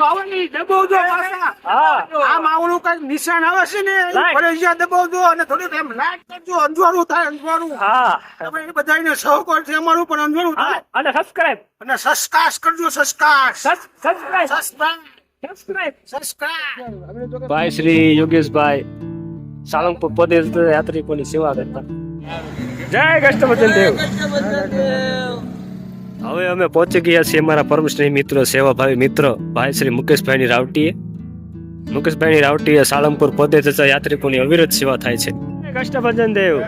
આવે દબાવજો પાછા. હા. આમ આવડું કંઈક નિશાન આવે છે ને ફરજિયાત દબાવજો અને થોડીક એમ લાઈટ કરજો અંજવાળું થાય અંજવાળું હા. તમે એ બધાને સહકાર છે અમારું પણ અંજવાળું હા થાય. અને સબસ્ક્રાઇબ અને કરજો સસ્કાશ સબસ્ક્રાઇબ સસ્કાશ સબસ્ક્રાઇબ ભાઈ શ્રી યોગેશભાઈ સાળંગપુર પદયાત્રિકોની સેવા કરતા. જય કષ્ટભજન દેવ હવે અમે પહોંચી ગયા છીએ અમારા પરમશ્રી મિત્રો, સેવાભાવી મિત્રો, ભાઈ શ્રી મુકેશભાઈની રાવટીએ. મુકેશભાઈની રાવટીએ સાળંગપુર પદે જતા યાત્રિકોની અવિરત સેવા થાય છે. કષ્ટભજન દેવ.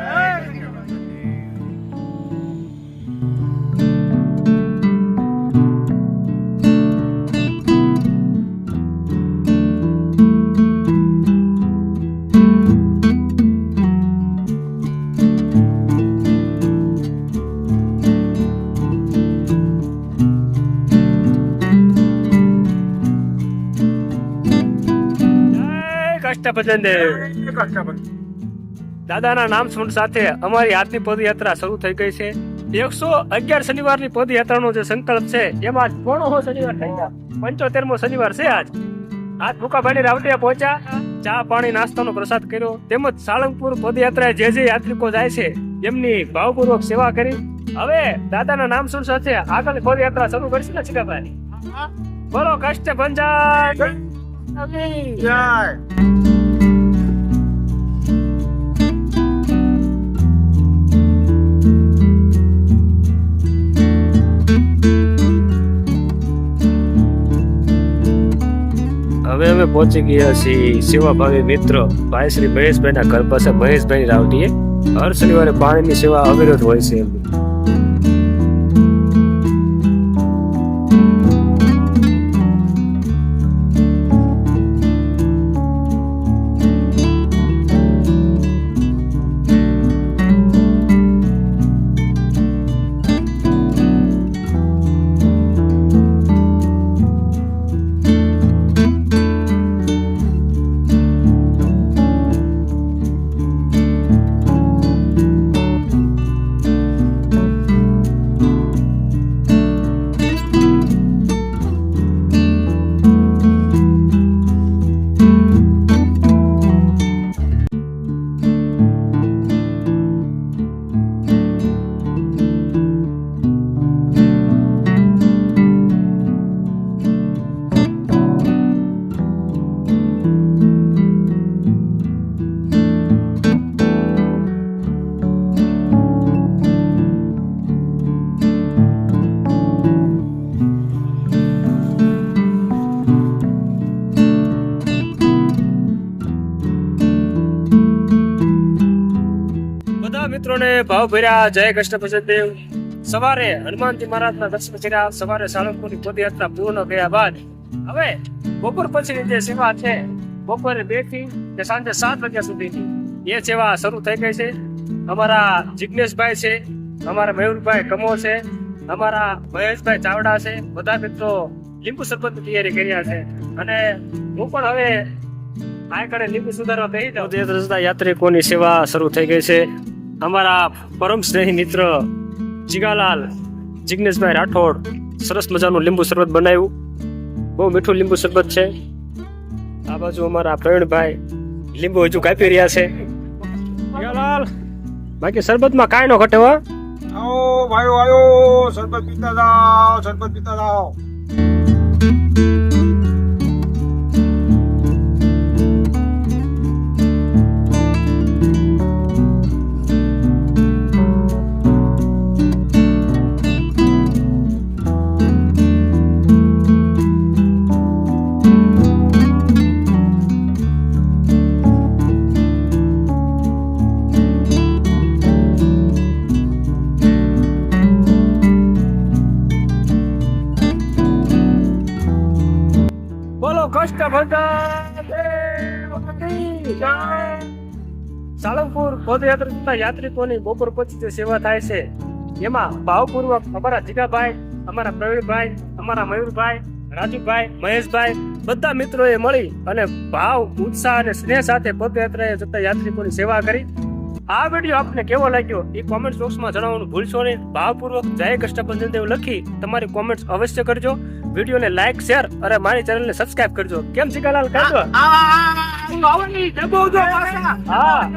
દેવ દાદાના નામ સ્મરણ સાથે અમારી આજની પદયાત્રા શરૂ થઈ ગઈ છે. એકસો અગિયાર શનિવારની પદયાત્રાનો જે સંકલ્પ છે એમાં પોણો શનિવાર થઈ ગયા. પંચોતેરમો શનિવાર છે આજ. આજ ભૂકાભાઈ રાવટિયા પહોંચ્યા. ચા પાણી નાસ્તાનો પ્રસાદ કર્યો. તેમજ સાળંગપુર પદયાત્રાએ જે જે યાત્રિકો જાય છે એમની ભાવપૂર્વક સેવા કરી. હવે દાદાના નામ સુન સાથે આગળ પદયાત્રા શરૂ કરશે ને છીકાભાઈ બોલો કષ્ટ ભંજાર જય હવે અમે પહોંચી ગયા છીએ સેવાભાવી મિત્રો ભાઈ શ્રી મહેશભાઈના ઘર પાસે મહેશભાઈ રાવટીએ. હર શનિવારે પાણીની સેવા અવિરત હોય છે એમની. બધા મિત્રોને ભાવભર્યા જય કૃષ્ણ ભજનદેવ. દેવ સવારે હનુમાનજી મહારાજના દર્શન કર્યા. સવારે સાળંગપુરની પદયાત્રા પૂર્ણ કર્યા બાદ હવે બપોર પછીની જે સેવા છે, બપોરે બેથી કે સાંજે સાત વાગ્યા સુધીની એ સેવા શરૂ થઈ ગઈ છે. અમારા જિજ્ઞેશભાઈ છે, અમારા મયુરભાઈ કમો છે, અમારા મહેશભાઈ ચાવડા છે, બધા મિત્રો લીંબુ શરબતની તૈયારી કર્યા છે. અને હું પણ હવે આ કડે લીંબુ સુધારવા બેસી જાઉં પદયાત્રા યાત્રિકોની સેવા શરૂ થઈ ગઈ છે. અમારા પરમ સ્નેહી મિત્ર જીગાલાલ જિગ્નેશભાઈ રાઠોડ સરસ મજાનું લીંબુ શરબત બનાવ્યું. બહુ મીઠું લીંબુ શરબત છે. આ બાજુ અમારા પ્રવીણભાઈ લીંબુ હજુ કાપી રહ્યા છે. જીગાલાલ. બાકી શરબતમાં કાંઈ નો ઘટે હો. આવો ભાઈઓ આયો શરબત પીતા જાઓ શરબત પીતા જાઓ. બોલો ભરતા સાળંગપુર પદયાત્રા થતા યાત્રિકોની બપોર પછી જે સેવા થાય છે, એમાં ભાવપૂર્વક અમારા જીગાભાઈ, અમારા પ્રવીણભાઈ, અમારા મયુરભાઈ, રાજુભાઈ, મહેશભાઈ, બધા મિત્રોએ મળી અને ભાવ, ઉત્સાહ અને સ્નેહ સાથે પદયાત્રાએ જતા યાત્રિકોની સેવા કરી. આ વીડિયો આપને કેવો લાગ્યો એ કોમેન્ટ બોક્સમાં જણાવવાનું ભૂલશો નહીં ભાવપૂર્વક જય કષ્ટભંજન દેવ લખી તમારી કોમેન્ટ્સ અવશ્ય કરજો વિડીયોને લાઈક શેર અને મારી ચેનલને સબસ્ક્રાઇબ કરજો કેમ શિકાલાલ કરજો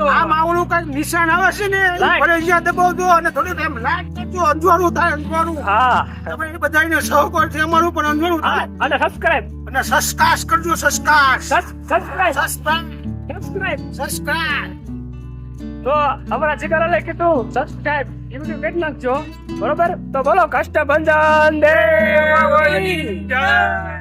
આમ આવડું કંઈક નિશાન આવે છે ને ફરજિયાત દબાવજો અને એમ લાઈક કરજો અંજવાળું થાય અંજવાળું હા તમે બધાને સહકાર છે અમારું પણ અંજવાળું થાય અને સબસ્ક્રાઇબ અને સસ્કાશ કરજો સસ્કાશ સબસ્ક્રાઇબ સસ્કાશ સબસ્ક્રાઇબ સસ્કાશ તો અમારા શિકાલાલે કીધું સબસ્ક્રાઇબ બધું કરી નાખજો બરોબર? તો બોલો કષ્ટભંજન દેવ. જય